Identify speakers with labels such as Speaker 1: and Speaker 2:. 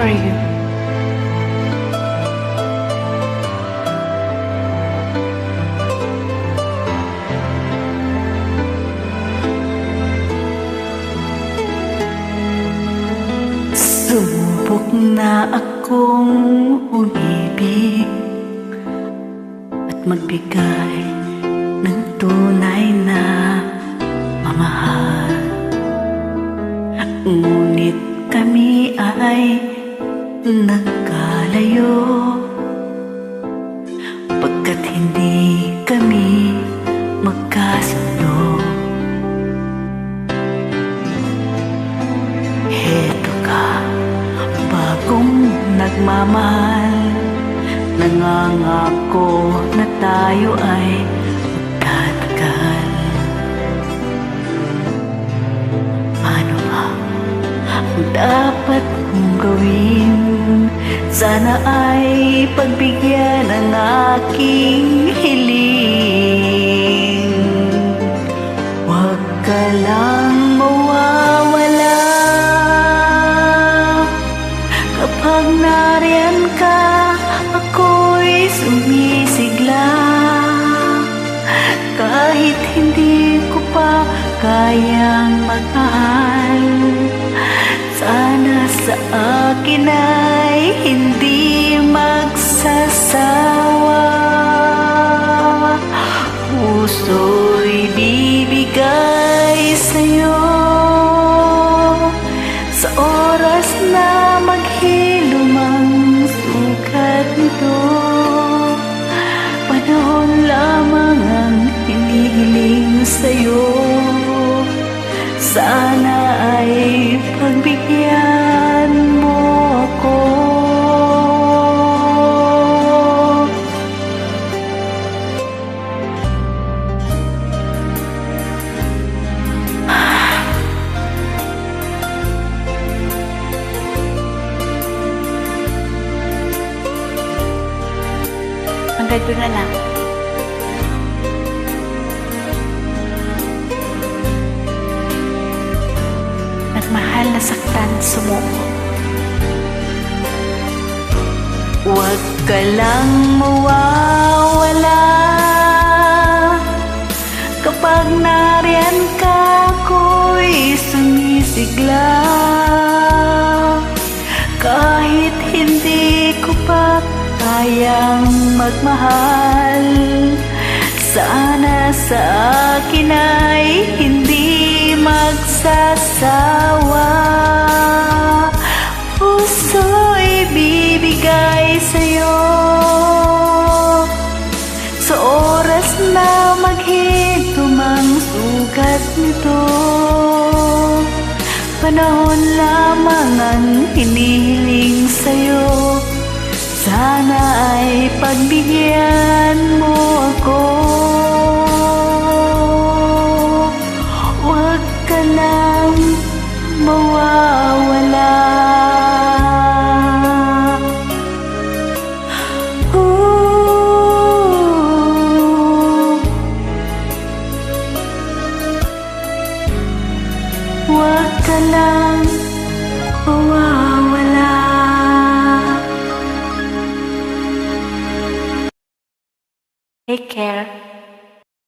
Speaker 1: are you?
Speaker 2: Sumubok na akong umibig At magbigay nagkalayo. Pagkat hindi kami magkasundo. Heto ka, bagong nagmamahal. Nangangako na tayo ay Sana ay pagbigyan ng aking hiling. Huwag ka lang mawawala. Kapag nariyan ka, ako'y sumisigla. Kahit hindi ko pa kayang magmahal akin ay hindi magsasawa. Puso'y bibigay sa'yo. Sa oras na maghilom ang sukat nito Panahon lamang ang hinihiling sa'yo. Sana ay pagbigyan
Speaker 1: 100 ko na lang. Nagmahal na saktan sumuko.
Speaker 2: Huwag ka lang mawawala Kapag nariyan ka, ako'y sumisigla Kahit hindi ko pa kayang magmahal. Sana sa akin ay hindi magsasawa. Puso'y bibigay sa'yo. Sa oras na maghintong ang sugat nito Panahon lamang ang hinihiling sa'yo Sana ay pagbigyan mo ako Huwag ka lang mawawala Ooh. Huwag ka lang
Speaker 1: mujer